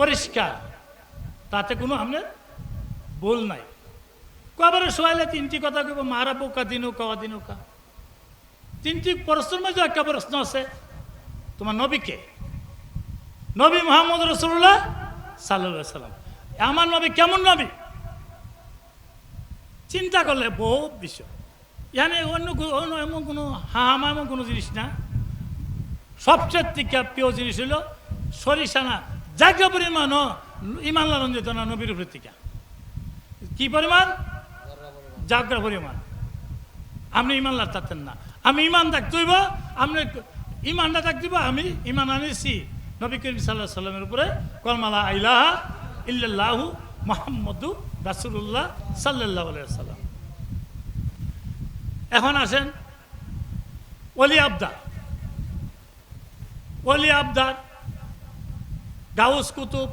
পরিষ্কার। তাতে কোনো আপনার ভুল নাই। কবারে শোয়াইলে তিনটি কথা কব মারা বোকা দিনু কওয়া দিনু কা। তিনটি প্রশ্নের মধ্যে একটা প্রশ্ন আছে। তোমার নবীকে নবী মোহাম্মদ রসুল্লাহ সাল্লাহ সাল্লাম। আমার নবী কেমন নবী? চিন্তা করলে বহুত বিষয়। এখানে অন্য অন্য এমন কোনো হাহামা, এমন কোনো জিনিস না। সবচেয়ে প্রিয় জিনিস হলো সরিষানা জায়গা পরিমাণ ইমান রঞ্জিত না নবীর উপর থেকে। কি পরিমাণ? জাগ্রা পরিমাণ। আপনি ইমান থাকতেন না। আমি ইমান থাকতে হইব আপনি ইমানটা থাকতে হইব আমি ইমান আনিছি নবী করিম সাল্লাহ সাল্লামের উপরে কলমালা আইলাহা ইল্লাল্লাহু মোহাম্মদু রাসুল্লাহ সাল্লাহ সাল্লাম এখন আসেন অলি আবদার অলি আবদার গাউস কুতুব,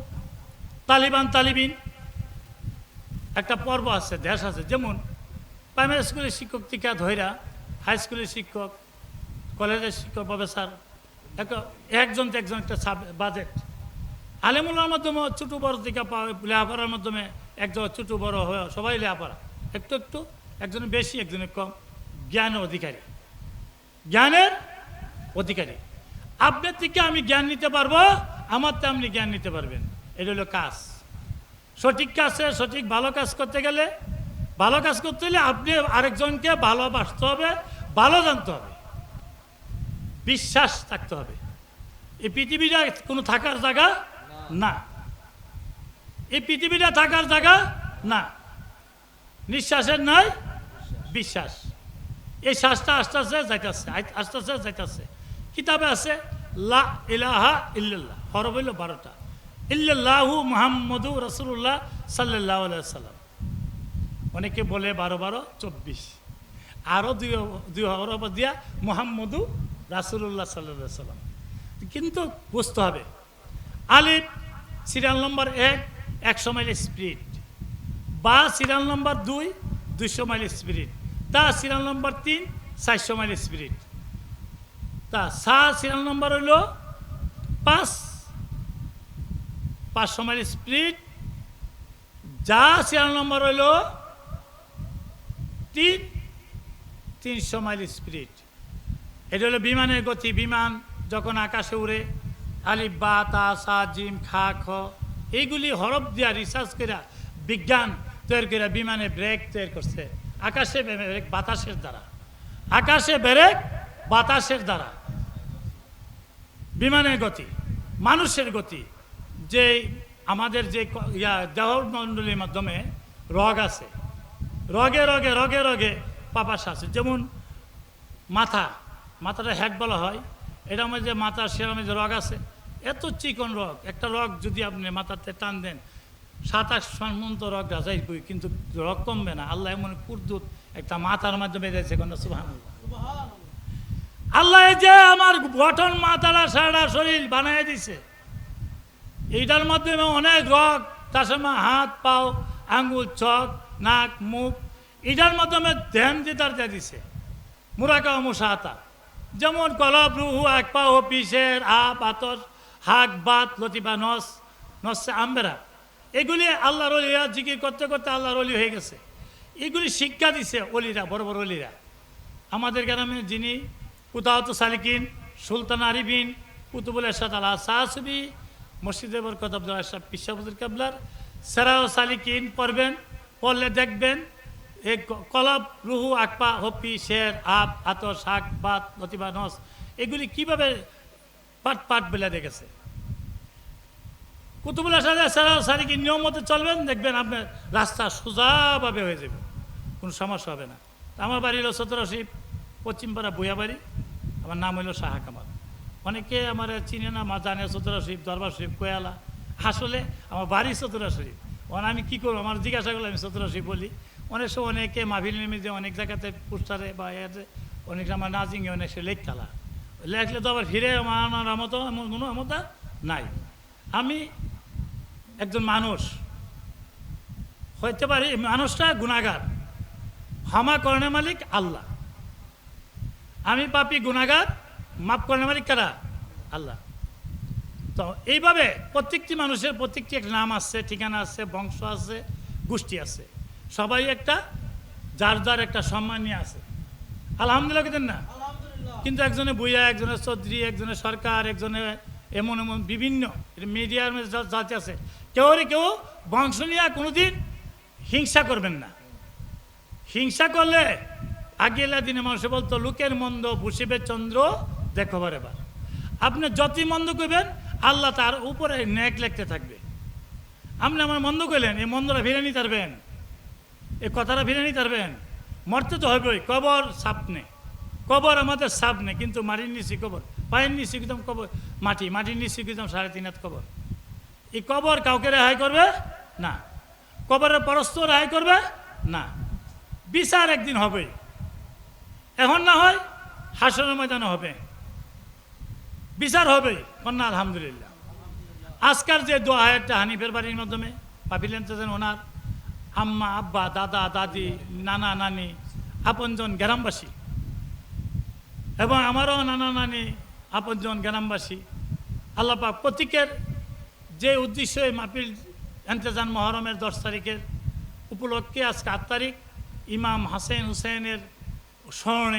তালিবান তালিবিন, একটা পর্ব আছে, দেশ আছে। যেমন প্রাইমারি স্কুলের শিক্ষক টিকা ধৈরা হাই স্কুলের শিক্ষক কলেজের শিক্ষক প্রফেসর একজন একজন একটা বাজেট আলেমুল্লার মাধ্যমে ছোটো বড় টিকা পাওয়া লেখাপড়ার মাধ্যমে একজন ছোটো বড় হয়ে, সবাই লেখাপড়া। একটু একটু একজনের বেশি একজনের কম। জ্ঞানের অধিকারী। জ্ঞানের অধিকারী। আপনার থেকে আমি জ্ঞান নিতে পারব? আমার তো আপনি জ্ঞান নিতে পারবেন। এটা হলো কাজ। সঠিক কাজে সঠিক ভালো কাজ করতে গেলে, ভালো কাজ করতে হলে আপনি আরেকজনকে ভালোবাসতে হবে, ভালো জানতে হবে। বিশ্বাস থাকতে হবে। এই পৃথিবীটা কোনো থাকার জায়গা না। এই পৃথিবীটা থাকার জায়গা না। নিঃশ্বাসের নাই বিশ্বাস। এই শ্বাসটা আস্তে আস্তে যাইতেছে, আস্তে আস্তে যাইতেছে। কিতাবে আছে, লা ইলাহা ইল্লাল্লাহ। হরফ হইল বারোটা। ইল্লাল্লাহু মুহাম্মদু রসুল্লাহ সাল্লাহ সাল্লাম অনেকে বলে বারো বারো, চব্বিশ। আরও দুই দুই হরফ দিয়া মুহাম্মদু রাসুল্লাহ সাল্লাহ সাল্লাম কিন্তু বুঝতে হবে, আলিফ সিরিয়াল নম্বর এক একশো মাইল স্পিড। বা সিরিয়াল নম্বর দুই দুইশো মাইল স্পিরিট তা সিরিয়াল নম্বর তিন চারশো মাইল স্পিরিট তা সা সিরিয়াল নম্বর হইল পাঁচ পাঁচশো মাইল স্পিরিট যা সিরিয়াল নম্বর হইল তিন তিনশো মাইল স্পিরিট এটা হলো বিমানের গতি। বিমান যখন আকাশে উড়ে আলিফ বা তা জিম খা খ, এইগুলি হরফ দিয়া রিসার্চ করে বিজ্ঞান তৈরি করে বিমানে ব্রেক তৈরি করছে। আকাশে ব্রেক বাতাসের দ্বারা। আকাশে ব্রেক বাতাসের দ্বারা। বিমানের গতি, মানুষের গতি। যে আমাদের যে ইয়া দেহমণ্ডলীর মাধ্যমে রগ আছে। রগে রগে রগে রগে পাপাস আছে। যেমন মাথা মাথাটা হেড বলা হয় এটার যে মাথার সেরার যে রগ আছে এত চিকন রগ। একটা রগ যদি আপনি মাথাতে টান দেন সাতাশ মন্ত রগ যাইবই কিন্তু রগ কমবে না। আল্লাহ এমন কুর্দুত একটা মাথার মাধ্যমে দিয়েছে কোন সুহান আল্লাহ যে আমার গঠন মাথাটা সারা শরীর বানিয়ে দিছে। এইটার মাধ্যমে অনেক রোগ, তার সময় হাত, পাও, আঙ্গুল, চোখ, নাক, মুখ এটার মাধ্যমে ধ্যান দিতার দিয়ে দিছে। মুরাকা মুসাহাতা যেমন কলব, রুহু এক পা ও পিসের আ বাতর হাক, বাত লতিবা নস, নসে, আম্বেরা। এগুলি আল্লাহর অলিরা জিকির করতে করতে আল্লাহর অলি হয়ে গেছে। এগুলি শিক্ষা দিছে অলিরা বড় বড় অলিরা আমাদের গ্রামে যিনি কুতাহত সালিকিন, সুলতান আরিবিন কুতুবুল এরশাদ আল্লাহ সাহসবি মসজিদে বরকত আব্দুল আশরাফ পিসাবুদুল কাবলার। সেরাও সালিকিন পড়বেন, পড়লে দেখবেন ক- কলব, রুহু, আকপা, হপি, শের আপ আতর শাক বাত নতিবা নস, এগুলি কীভাবে পাট পাট বেলা দেখেছে? কুতুবুল আসাদ সেরাও সালিকিন নিয়ম মতো চলবেন, দেখবেন আপনার রাস্তা সোজাভাবে হয়ে যাবে, কোনো সমস্যা হবে না। আমার বাড়ি হলো সতেরো শিব পশ্চিমপাড়া বুয়া বাড়ি আমার নাম হলো শাহা কামাল। অনেকে আমার চিনে না, মা জানে সতেরো শরীফ, দরবার শরীফ, কোয়ালা। আসলে আমার বাড়ি সতেরো শরীফ। ওখানে আমি কী করব? আমার জিজ্ঞাসা করলে, আমি সতেরো শরীফ বলি। অনেক সময় অনেকে মাহফিল নেমে যে অনেক জায়গাতে পোস্টারে বা এতে অনেক আমার নাজিংয়ে অনেক সে লেখ খেলা লেখলে তো আবার ফিরে আমার আমার এমন কোনো আমতা নাই। আমি একজন মানুষ। হইতে পারি মানুষটা গুণাগার ক্ষমা কর্ণের মালিক আল্লাহ। আমি পাপি গুণাগার মাফ কর্ণের মালিক কারা? আল্লাহ। তো এইভাবে প্রত্যেকটি মানুষের প্রত্যেকটি একটা নাম আছে ঠিকানা আছে বংশ আছে গোষ্ঠী আছে। সবাই একটা যার যার একটা সম্মান নিয়ে আছে। আলহামদুলিল্লাহ কিন্তু না? কিন্তু একজনে বুয়া একজনে চৌধুরী একজনে সরকার একজনে এমন এমন বিভিন্ন মিডিয়ার মধ্যে জাতি আছে। কেউ কেউ বংশ নিয়ে কোনোদিন হিংসা করবেন না। হিংসা করলে আগেলা দিনে মানুষ বলতো লোকের মন্দ বসিবে চন্দ্র দেখো বারে বার আপনি যতই মন্দ করবেন আল্লাহ তার উপরে ন্যাক লেখতে থাকবে। আপনি আমার মন্দ করলেন এই মন্দটা ফিরে নিতে পারবেন। এই কথাটা ফিরে নিতে পারবেন। মরতে তো হবেই, কবর সাপ নেই কবর আমাদের সাপ নেই কিন্তু মাটির নিচে কবর। পায়ের নিচে একদম কবর, মাটি, মাটির নিচে একদম সাড়ে তিন হাত কবর। এই কবর কাউকে রেহাই করবে? না। কবরের পরস্ত রেহাই করবে? না। বিচার একদিন হবে এখন না হয় হাসনের ময়দানে হবে। বিচার হবে। কন্যা আলহামদুলিল্লাহ। আজকাল যে দোয়া একটা হানিফের বাড়ির মাধ্যমে পাপিলেন তেছেন ওনার, আম্মা, আব্বা, দাদা, দাদি, নানা, নানি, আপনজন গ্রামবাসী এবং আমারও নানা, নানি, আপনজন গ্রামবাসী আল্লাপা প্রতীকের যে উদ্দেশ্য মাহফিল এন্তেজান মহরমের দশ তারিখের উপলক্ষে আজকে আট তারিখ, ইমাম হাসেন হুসেনের স্মরণে